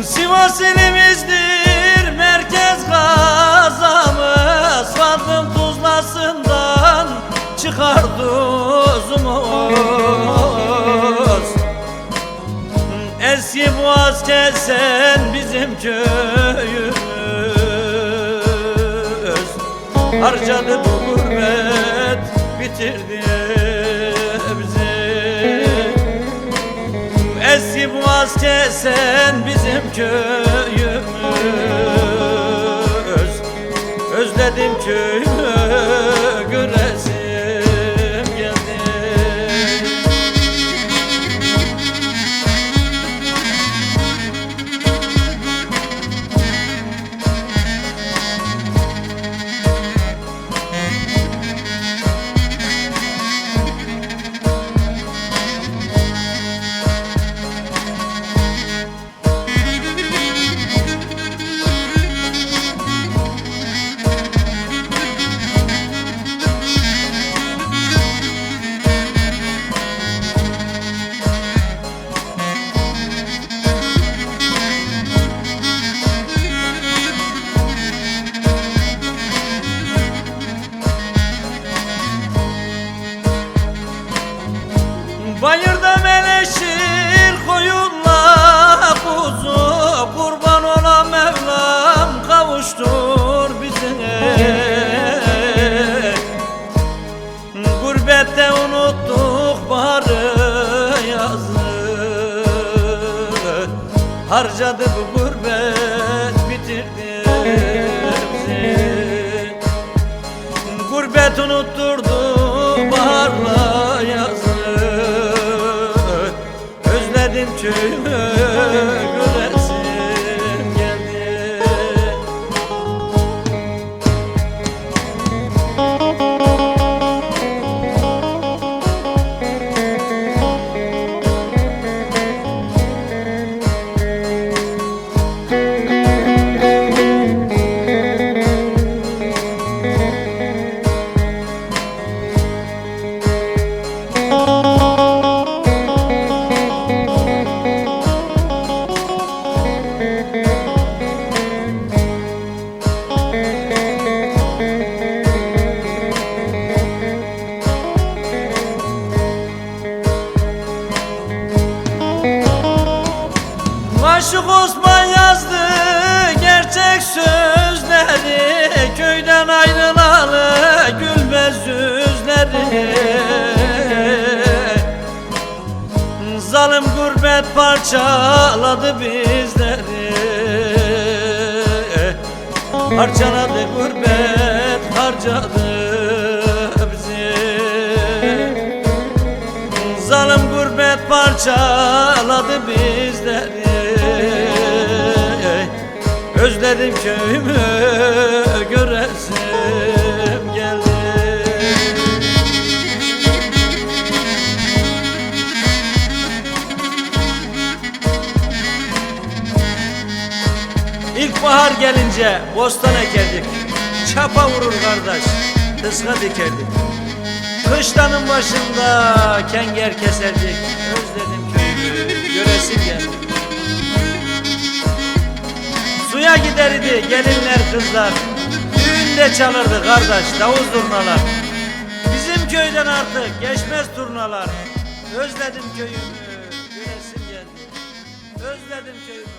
Sivas ilimizdir merkez gazamız. Vardım tuzlasından çıkar tuzumuz Eski boğaz kesen bizim köyümüz. Harcadı bu gurbet bitirdi Boğaz kesen bizim köyümüz. Özledim köyümü Bayırda meleşir koyunla kuzu Kurban olan Mevlam kavuştur bizi Gurbette unuttuk baharı yazı. Harcadı bu gurbet bitirdi bizi. Gurbet unutturdu baharla Özledim Aşık Osman yazdı gerçek sözleri. Köyden ayrılalı gülmez yüzleri Zalim gurbet parçaladı bizleri. Parçaladı gurbet harcadı bizi. Zalim gurbet parçaladı bizleri Özledim köyümü göresim geldi. İlkbahar gelince bostan ekerdik. Çapa vurur kardeş, tıska dikerdik. Kışlanın başında kenger keserdik. Özledim köyümü, göresim geldi Suya giderdi gelinler kızlar. Düğünde çalırdı kardeş davul zurnalar. Bizim köyden artık geçmez turnalar. Özledim köyümü, göresim geldi. Özledim köyümü